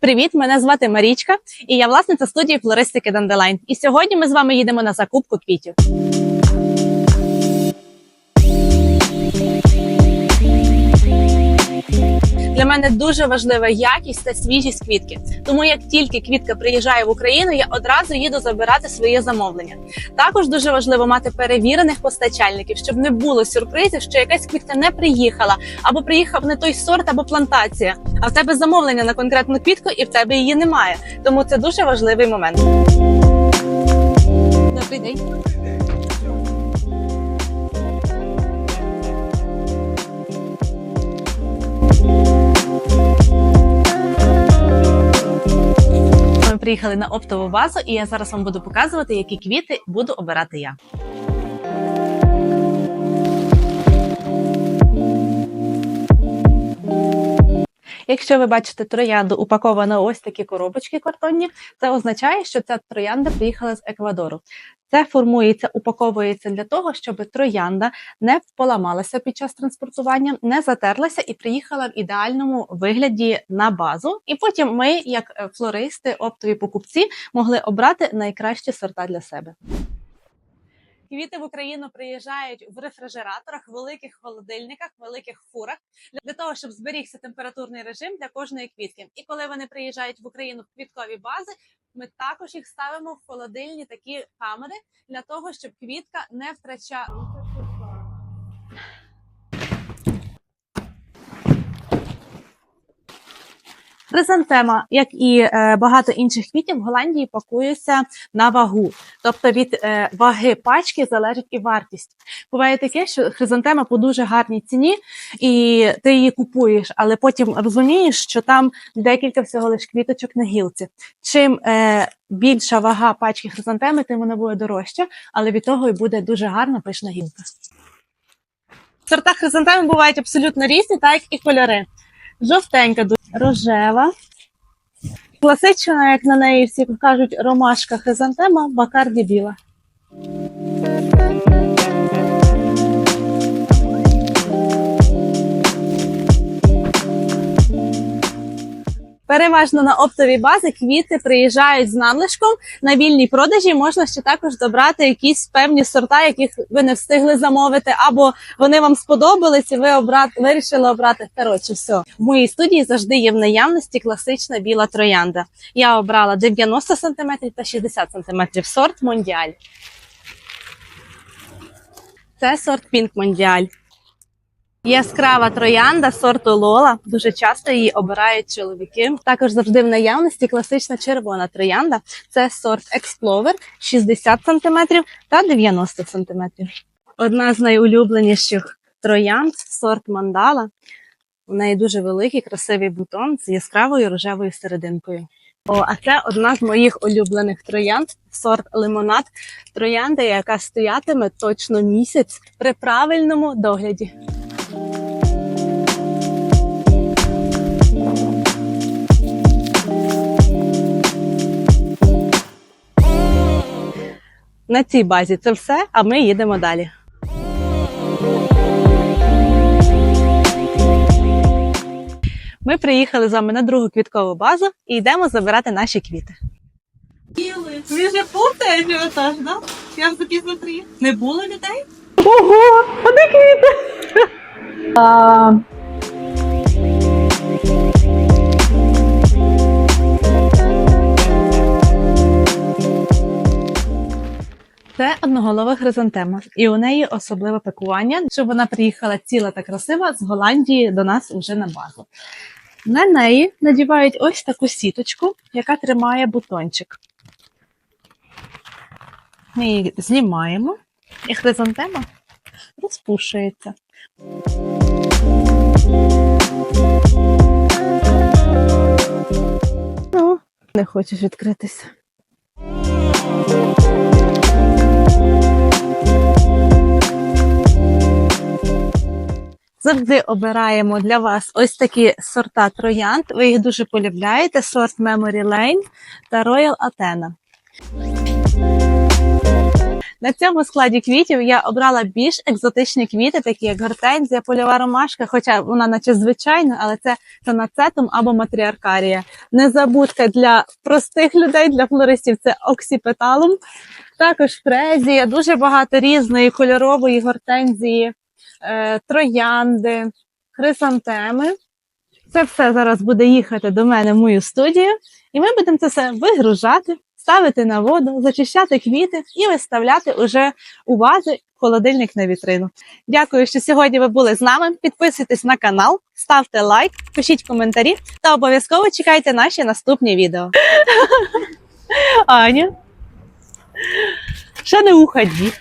Привіт, мене звати Марічка, і я власниця студії флористики Данделайн. І сьогодні ми з вами їдемо на закупку квітів. Для мене дуже важлива якість та свіжість квітки. Тому як тільки квітка приїжджає в Україну, я одразу їду забирати своє замовлення. Також дуже важливо мати перевірених постачальників, щоб не було сюрпризів, що якась квітка не приїхала, або приїхав не той сорт, або плантація. А в тебе замовлення на конкретну квітку, і в тебе її немає. Тому це дуже важливий момент. Добрий день. Приїхали на оптову базу, і я зараз вам буду показувати, які квіти буду обирати я. Якщо ви бачите троянду упаковану ось такі коробочки картонні, це означає, що ця троянда приїхала з Еквадору. Це формується, упаковується для того, щоб троянда не поламалася під час транспортування, не затерлася і приїхала в ідеальному вигляді на базу. І потім ми, як е, флористи, оптові покупці, могли обрати найкращі сорта для себе. Квіти в Україну приїжджають в рефрижераторах, великих холодильниках, великих фурах для того, щоб зберігся температурний режим для кожної квітки. І коли вони приїжджають в Україну в квіткові бази, ми також їх ставимо в холодильні такі камери для того, щоб квітка не втрачала. Хризантема, як і е, багато інших квітів, в Голландії пакується на вагу. Тобто від е, ваги пачки залежить і вартість. Буває таке, що хризантема по дуже гарній ціні, і ти її купуєш, але потім розумієш, що там декілька всього лиш квіточок на гілці. Чим е, більша вага пачки хризантеми, тим вона буде дорожча, але від того і буде дуже гарна пишна гілка. Сорта хризантеми бувають абсолютно різні, так як і кольори. Жовтенька, рожева. Класична, як на неї всі кажуть, ромашка хризантема, бакарді біла. Переважно на оптові бази квіти приїжджають з надлишком. На вільній продажі можна ще також добрати якісь певні сорта, яких ви не встигли замовити, або вони вам сподобались, і ви обрат... вирішили обрати. Коротше, все. В моїй студії завжди є в наявності класична біла троянда. Я обрала 90 см та 60 см сорт Мондіаль. Це сорт Пінк Мондіаль. Яскрава троянда сорту Лола. Дуже часто її обирають чоловіки. Також завжди в наявності класична червона троянда. Це сорт Explorer 60 см та 90 см. Одна з найулюбленіших троянд сорт Мандала. У неї дуже великий, красивий бутон з яскравою рожевою серединкою. О, а це одна з моїх улюблених троянд, сорт лимонад. Троянда, яка стоятиме точно місяць при правильному догляді. На цій базі це все, а ми їдемо далі. Ми приїхали з вами на другу квіткову базу і йдемо забирати наші квіти. Ви вже повний ажіотаж, да? Я ж таки смотри. Не було людей? Ого! А де квіти? Це одноголова хризантема, і у неї особливе пакування, щоб вона приїхала ціла та красива з Голландії до нас уже на базу. На неї надівають ось таку сіточку, яка тримає бутончик. Ми її знімаємо, і хризантема розпушується. Ну, не хочеш відкритися. Завжди обираємо для вас ось такі сорта троянд. Ви їх дуже полюбляєте: сорт Memory Lane та Royal Athena. На цьому складі квітів я обрала більш екзотичні квіти, такі як гортензія, польова ромашка, хоча вона наче звичайна, але це тонацетум або матріаркарія. Незабудка для простих людей, для флористів це оксіпеталум. Також фрезія, дуже багато різної кольорової гортензії, троянди, хризантеми. Це все зараз буде їхати до мене в мою студію, і ми будемо це все вигружати, ставити на воду, зачищати квіти і виставляти уже у вази холодильник на вітрину. Дякую, що сьогодні ви були з нами. Підписуйтесь на канал, ставте лайк, пишіть коментарі та обов'язково чекайте наші наступні відео. Аня. Ще не уходи.